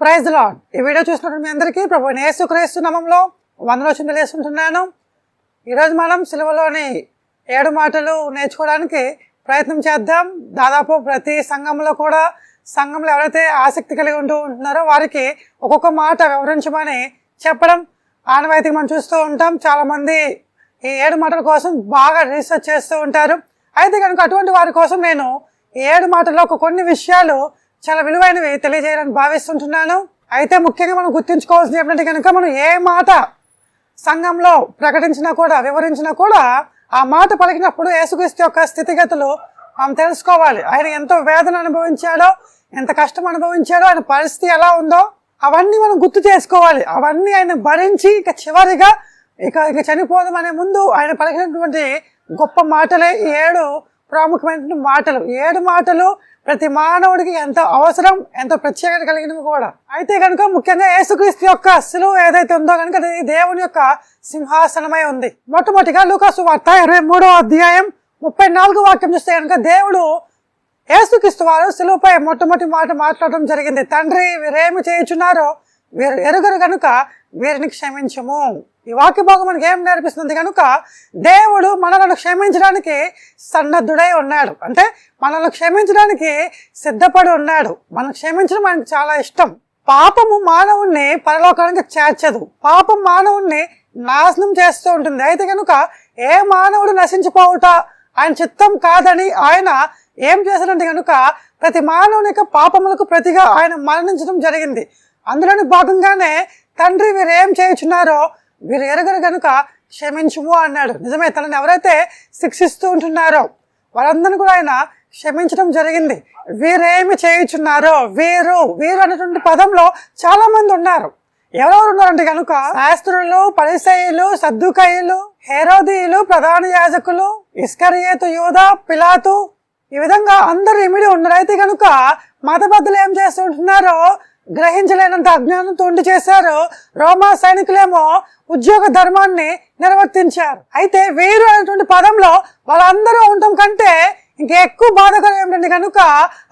Praise lord ఈ video చూసినటువంటి మీ అందరికీ ప్రభు యేసు క్రైస్తు నామంలో వందలో తెలియజేస్తుంటున్నాను ఈరోజు మనం సిలువలోని ఏడు మాటలు నేర్చుకోవడానికి ప్రయత్నం చేద్దాం. దాదాపు ప్రతి సంఘంలో కూడా సంఘంలో ఎవరైతే ఆసక్తి కలిగి ఉంటూ ఉంటున్నారో వారికి ఒక్కొక్క మాట వివరించమని చెప్పడం ఆనవాయితీగా మనం చూస్తూ ఉంటాం. చాలామంది ఈ ఏడు మాటల కోసం బాగా రీసెర్చ్ చేస్తూ ఉంటారు. అయితే కనుక అటువంటి వారి కోసం నేను ఈ ఏడు మాటల్లో ఒక కొన్ని విషయాలు చాలా విలువైనవి తెలియజేయాలని భావిస్తుంటున్నాను. అయితే ముఖ్యంగా మనం గుర్తుంచుకోవాల్సింది ఏంటంటే కనుక మనం ఏ మాట సంఘంలో ప్రకటించినా కూడా వివరించినా కూడా ఆ మాట పలికినప్పుడు యేసుక్రీస్తు యొక్క స్థితిగతులు మనం తెలుసుకోవాలి. ఆయన ఎంతో వేదన అనుభవించాడో ఎంత కష్టం అనుభవించాడో ఆయన పరిస్థితి ఎలా ఉందో అవన్నీ మనం గుర్తు చేసుకోవాలి. అవన్నీ ఆయన భరించి ఇక చివరిగా ఇక ఇక చనిపోదాం అనే ముందు ఆయన పలికినటువంటి గొప్ప మాటలే ఈ ఏడు ప్రాముఖ్యమైన మాటలు. ఏడు మాటలు ప్రతి మానవుడికి ఎంతో అవసరం ఎంతో ప్రత్యేకత కలిగినవి కూడా. అయితే కనుక ముఖ్యంగా యేసుక్రీస్తు యొక్క సులువు ఏదైతే ఉందో కనుక అది దేవుని యొక్క సింహాసనమై ఉంది. మొట్టమొదటిగా లూకాసు వార్త ఇరవై మూడో అధ్యాయం ముప్పై నాలుగు వాక్యం చూస్తే కనుక దేవుడు యేసుక్రీస్తు వారు సులువుపై మొట్టమొదటి మాట మాట్లాడడం జరిగింది. తండ్రి వీరేమి చేయుచున్నారో వీరు ఎరుగరు కనుక వీరిని క్షమించము. ఈ వాక్య భాగం మనకి ఏం నేర్పిస్తుంది కనుక దేవుడు మనలను క్షమించడానికి సన్నద్ధుడై ఉన్నాడు. అంటే మనల్ని క్షమించడానికి సిద్ధపడి ఉన్నాడు. మనం క్షమించడం ఆయనకు చాలా ఇష్టం. పాపము మానవుణ్ణి పరలోకానికి చేర్చదు. పాపం మానవుణ్ణి నాశనం చేస్తూ ఉంటుంది. అయితే కనుక ఏ మానవుడు నశించిపోవుట ఆయన చిత్తం కాదని ఆయన ఏం చేశాడంటే కనుక ప్రతి మానవుని యొక్క పాపములకు ప్రతిగా ఆయన మరణించడం జరిగింది. అందులోని భాగంగానే తండ్రి వీరు ఏం చేయుచున్నారో వీరు ఎరగరు కనుక క్షమించుము అన్నాడు. నిజమే తనని ఎవరైతే శిక్షిస్తూ ఉంటున్నారో వారందరిని కూడా ఆయన క్షమించడం జరిగింది. వీరేమి చేయుచున్నారో వీరు వీరు అనేటువంటి పదంలో చాలా మంది ఉన్నారు. ఎవరెవరు ఉన్నారంటే కనుక శాస్త్రులు పరిసయులు సద్దుకయులు హేరోదీయులు ప్రధాన యాజకులు ఇస్కరియేతు యోధ పిలాతు ఈ విధంగా అందరూ ఇమిడి ఉన్నారు అయితే కనుక మతబద్ధులు ఏం చేస్తుంటున్నారో గ్రహించలేనంత అజ్ఞానంతో ఉండి చేశారు రోమా సైనికులేమో ఉద్యోగ ధర్మాన్ని నిర్వర్తించారు. అయితే వీరు అనేటువంటి పదంలో వాళ్ళందరూ ఉండటం కంటే ఇంకా ఎక్కువ బాధకరం ఏమిటండి కనుక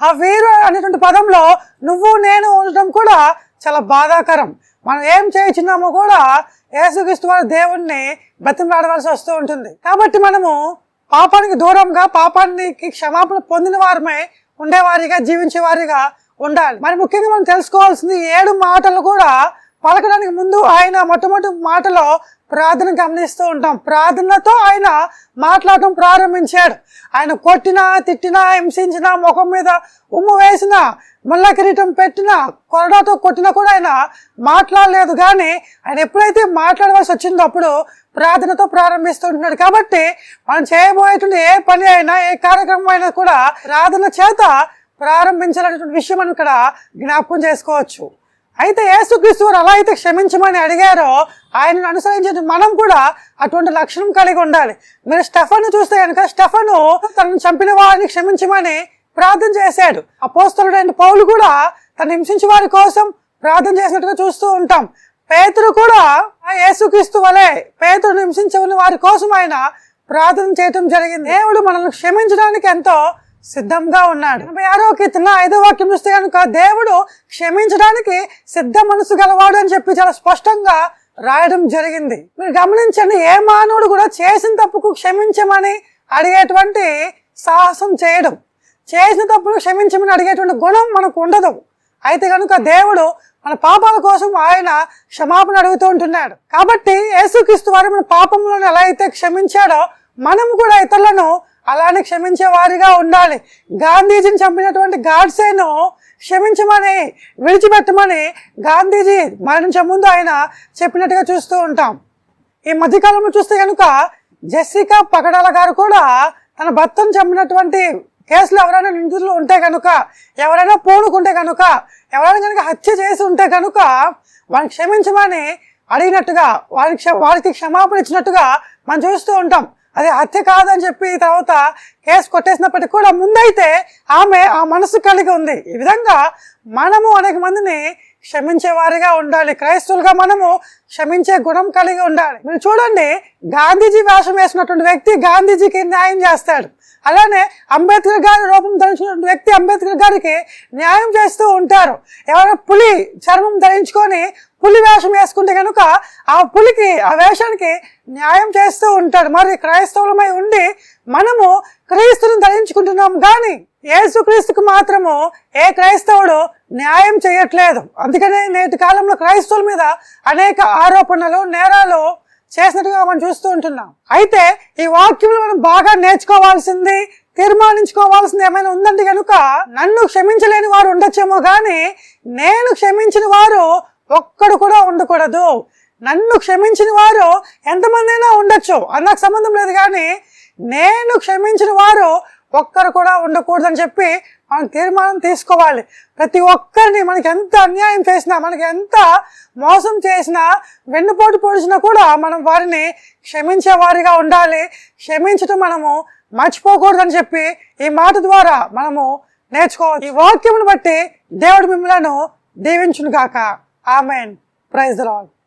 ఆ వీరు అనేటువంటి పదంలో నువ్వు నేను ఉండటం కూడా చాలా బాధాకరం. మనం ఏం చేయించున్నామో కూడా యేసుక్రీస్తు వారి దేవుణ్ణి బతిమలాడవలసి వస్తూ ఉంటుంది. కాబట్టి మనము పాపానికి దూరంగా పాపానికి క్షమాపణ పొందిన వారమే ఉండేవారిగా జీవించేవారిగా ఉండాలి. మరి ముఖ్యంగా మనం తెలుసుకోవాల్సింది ఏడు మాటలు కూడా పలకడానికి ముందు ఆయన మొట్టమొదటి మాటలో ప్రార్థన గమనిస్తూ ఉంటాం. ప్రార్థనతో ఆయన మాట్లాడటం ప్రారంభించాడు. ఆయన కొట్టినా తిట్టినా హింసించినా ముఖం మీద ఉమ్ము వేసినా ముళ్ళ కిరీటం పెట్టినా కొరడాతో కొట్టినా కూడా ఆయన మాట్లాడలేదు. కానీ ఆయన ఎప్పుడైతే మాట్లాడవలసి వచ్చిందో అప్పుడు ప్రార్థనతో ప్రారంభిస్తుంటున్నాడు కాబట్టి మనం చేయబోయేటువంటి ఏ పని అయినా ఏ కార్యక్రమం అయినా కూడా ప్రార్థన చేత ప్రారంభించాలనేటువంటి విషయం మనం ఇక్కడ జ్ఞాపకం చేసుకోవచ్చు. అయితే యేసుక్రీస్తు వారు అలా అయితే క్షమించమని అడిగారో ఆయనను అనుసరించిన మనం కూడా అటువంటి లక్షణం కలిగి ఉండాలి. మీరు స్టెఫన్ చూస్తే కనుక స్టెఫను తనను చంపిన వారిని క్షమించమని ప్రార్థన చేశాడు. అపోస్తలుడైన పౌలు కూడా తను హింసించిన వారి కోసం ప్రార్థన చేసినట్టుగా చూస్తూ ఉంటాం. పేతురు కూడా ఆ యేసుక్రీస్తు వలె పేతురు హింసించిన వారి కోసం ఆయన ప్రార్థన చేయటం జరిగింది. దేవుడు మనల్ని క్షమించడానికి ఎంతో సిద్ధంగా ఉన్నాడు. ఎనభై ఆరో కీర్తన ఐదో వాక్యం చూస్తే కనుక దేవుడు క్షమించడానికి సిద్ధ మనసు గలవాడు అని చెప్పి చాలా స్పష్టంగా రాయడం జరిగింది. మీరు గమనించండి ఏ మానవుడు కూడా చేసిన తప్పుకు క్షమించమని అడిగేటువంటి సాహసం చేయడం చేసిన తప్పును క్షమించమని అడిగేటువంటి గుణం మనకు ఉండదు. అయితే కనుక దేవుడు మన పాపాల కోసం ఆయన క్షమాపణ అడుగుతూ ఉంటున్నాడు. కాబట్టి యేసుక్రీస్తు వారు మన పాపంలోని ఎలా అయితే క్షమించాడో మనం కూడా ఇతరులను అలానే క్షమించే వారిగా ఉండాలి. గాంధీజీని చంపినటువంటి గాడ్సేను క్షమించమని విడిచిపెట్టమని గాంధీజీ మరణించే ముందు ఆయన చెప్పినట్టుగా చూస్తూ ఉంటాం. ఈ మధ్యకాలంలో చూస్తే కనుక జెస్సికా పగడాల గారు కూడా తన భర్తను చంపినటువంటి కేసులు ఎవరైనా నిందితులు ఉంటే కనుక ఎవరైనా పూనుకుంటే కనుక ఎవరైనా కనుక హత్య చేసి ఉంటే కనుక వారిని క్షమించమని అడిగినట్టుగా వారికి క్ష- వారికి క్షమాపణ ఇచ్చినట్టుగా మనం చూస్తూ ఉంటాం. అది హత్య కాదని చెప్పి తర్వాత కేసు కొట్టేసినప్పటికీ కూడా ముందైతే ఆమె ఆ మనసు కలిగి ఉంది. ఈ విధంగా మనము అనేక మందిని క్షమించేవారిగా ఉండాలి. క్రైస్తవులుగా మనము క్షమించే గుణం కలిగి ఉండాలి. మీరు చూడండి గాంధీజీ వేషం వేసినటువంటి వ్యక్తి గాంధీజీకి న్యాయం చేస్తాడు. అలానే అంబేద్కర్ గారి రూపం ధరించినటువంటి వ్యక్తి అంబేద్కర్ గారికి న్యాయం చేస్తూ ఉంటారు. ఎవరైనా పులి చర్మం ధరించుకొని పులి వేషం వేసుకుంటే కనుక ఆ పులికి ఆ వేషానికి న్యాయం చేస్తూ ఉంటాడు. మరి క్రైస్తవులమై ఉండి మనము క్రీస్తుని ధరించుకుంటున్నాం కానీ ఏసుక్రీస్తుకు మాత్రము ఏ క్రైస్తవుడు న్యాయం చేయట్లేదు. అందుకనే నేటి కాలంలో క్రైస్తవుల మీద అనేక ఆరోపణలు నేరాలు చేసినట్టుగా మనం చూస్తూ ఉంటున్నాం. అయితే ఈ వాక్యం మనం బాగా నేర్చుకోవాల్సింది తీర్మానించుకోవాల్సింది ఏమైనా ఉందంటే కనుక నన్ను క్షమించలేని వారు ఉండొచ్చేమో కానీ నేను క్షమించిన వారు ఒక్కడు కూడా ఉండకూడదు. నన్ను క్షమించిన వారు ఎంతమంది అయినా ఉండొచ్చు. అన్నకు నాకు సంబంధం లేదు కానీ నేను క్షమించిన వారు ఒక్కరు కూడా ఉండకూడదని చెప్పి మనం తీర్మానం తీసుకోవాలి. ప్రతి ఒక్కరిని మనకి ఎంత అన్యాయం చేసినా మనకి ఎంత మోసం చేసినా వెన్నుపోటు పొడిచినా కూడా మనం వారిని క్షమించే వారిగా ఉండాలి. క్షమించటం మనము మర్చిపోకూడదని చెప్పి ఈ మాట ద్వారా మనము నేర్చుకోవచ్చు. ఈ వాక్యమును బట్టి దేవుడు మిమ్మలను దీవించునుగాక. ఆమెన్. ప్రైజ్ రాల్